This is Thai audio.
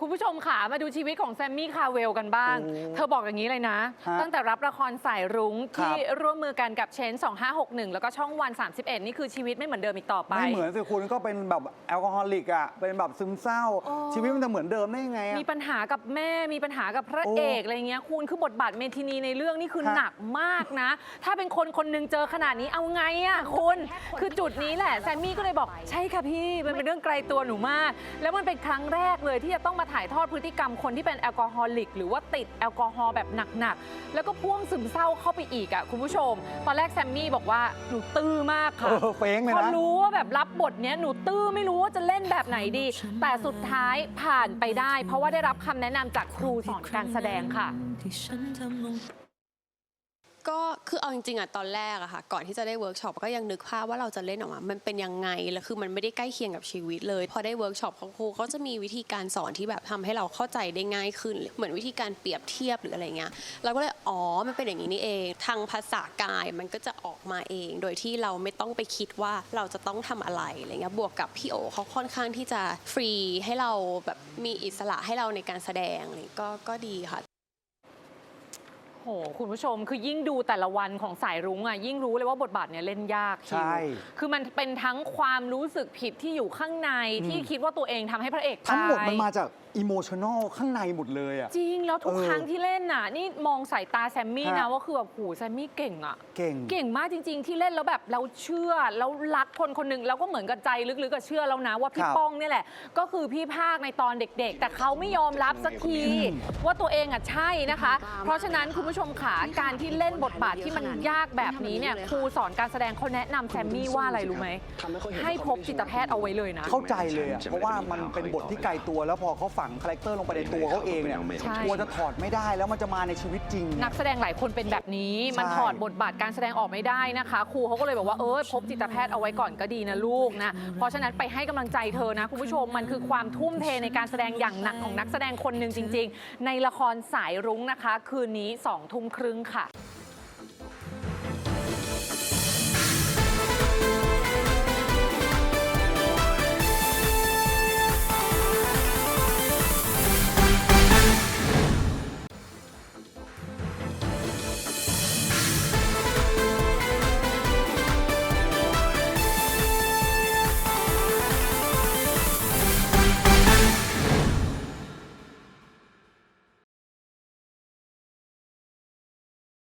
คุณผู้ชมค่ะมาดูชีวิตของแซมมี่คาเวลกันบ้างโอ้เธอบอกอย่างนี้เลยนะ ฮะตั้งแต่รับละครสายรุ้งครับที่ร่วมมือกันกับเชน 2561 แล้วก็ช่องวัน 31 นี่คือชีวิตไม่เหมือนเดิมอีกต่อไป ไม่เหมือนสิคุณก็เป็นแบบแอลกอฮอลิกอะ เป็นแบบซึมเศร้า โอ้ ชีวิตมันจะเหมือนเดิมได้ยังไงอะ มีปัญหากับแม่มีปัญหากับพระโอ้เอกอะไรเงี้ยคุณคือบทบาทเมทินีในเรื่องนี่คือฮะ หนักมากนะ ถ้าเป็นคนคนหนึงเจอขนาดนี้เอาไงอะคุณคือจุดนี้แหละแซมมี่ก็เลยบอกใช่ค่ะพี่มันเป็นเรื่องไกลตัวหนูมาก แล้วมันเป็นครั้งแรกเลยที่จะต้องมาถ่ายทอดพฤติกรรมคนที่เป็นแอลกอฮอลิก หรือว่าติดแอลกอฮอล์แบบหนักๆ แล้วก็พ่วงซึมเศร้าเข้าไปอีกอะคุณผู้ชม ตอนแรกแซมมี่บอกว่าหนูตื้อมากเอค่ะอเฟ้งเลยพอนะรู้ว่าแบบรับบทเนี้ยหนูตื้อไม่รู้ว่าจะเล่นแบบไหนดี แต่สุดท้ายผ่านไปได้ เพราะว่าได้รับคำแนะนำจากครูสอนการแสดงค่ะก็ คือเอาจริงๆอะตอนแรกอะค่ะก่อนที่จะได้เวิร์กช็อปก็ยังนึกภาพว่าเราจะเล่นออกมา มันเป็นยังไงแล้วคือมันไม่ได้ใกล้เคียงกับชีวิตเลย พอได้เวิร์กช็อปของครูเขาจะมีวิธีการสอนที่แบบทำให้เราเข้าใจได้ง่ายขึ้น เหมือนวิธีการเปรียบเทียบหรืออะไรเงี้ยเราก็เลยอ๋อมันเป็นอย่างนี้นี่เอง ทางภาษากายมันก็จะออกมาเอง โดยที่เราไม่ต้องไปคิดว่าเราจะต้องทำอะไรอะไรเงี้ยบวกกับพี่โอเขาค่อนข้างที่จะฟรีให้เราแบบมีอิสระให้เราในการแสดงก็ก็ดีค่ะ โหคุณผู้ชมคือยิ่งดูแต่ละวันของสายรุ้งอะยิ่งรู้เลยว่าบทบาทเนี่ยเล่นยากคิวใช่คือมันเป็นทั้งความรู้สึกผิดที่อยู่ข้างในที่คิดว่าตัวเองทำให้พระเอกตายทั้งหมดมันมาจากอิโมชันอลข้างในหมดเลยอะ จริงแล้วทุกเออครั้งที่เล่นน่ะ นี่มองสายตาแซมมี่นะฮะ ว่าคือแบบโหแซมมี่เก่งอะ เก่ง เก่งมากจริง ๆ ที่เล่นแล้วแบบเราเชื่อแล้วรักคนคนหนึ่งแล้วก็เหมือนกับใจลึกๆก็เชื่อแล้วนะ ว่าพี่ครับป้องเนี่ยแหละ ก็คือพี่ภาคในตอนเด็ก ๆ แต่เขาไม่ยอมรับสักที ว่าตัวเองอะใช่นะคะ เพราะฉะนั้นคุณผู้ชมขาการที่เล่นบทบาทที่มันยากแบบนี้เนี่ยครูสอนการแสดงเขาแนะนำแซมมี่ว่าอะไรรู้ไหม ให้พบจิตแพทย์เอาไว้เลยนะ เข้าใจเลยอะเพราะว่ามันเป็นบทที่ไกลตัวแล้วพอเขาฝังคาแรคเตอร์ลงไปในตัวเขาเองเนี่ยใช่ กลัวจะถอดไม่ได้แล้วมันจะมาในชีวิตจริง นักแสดงหลายคนเป็นแบบนี้มันใช่ถอดบทบาทการแสดงออกไม่ได้นะคะ ครูเขาก็เลยบอกว่าเออพบจิตแพทย์เอาไว้ก่อนก็ดีนะลูกนะเพราะฉะนั้นไปให้กำลังใจเธอนะคุณผู้ชมมันคือความทุ่มเทในการแสดงอย่างหนักของนักแสดงคนหนึ่งจริง ๆ ในละครสายรุ้งนะคะ คืนนี้2องทุ่มครึ่งค่ะ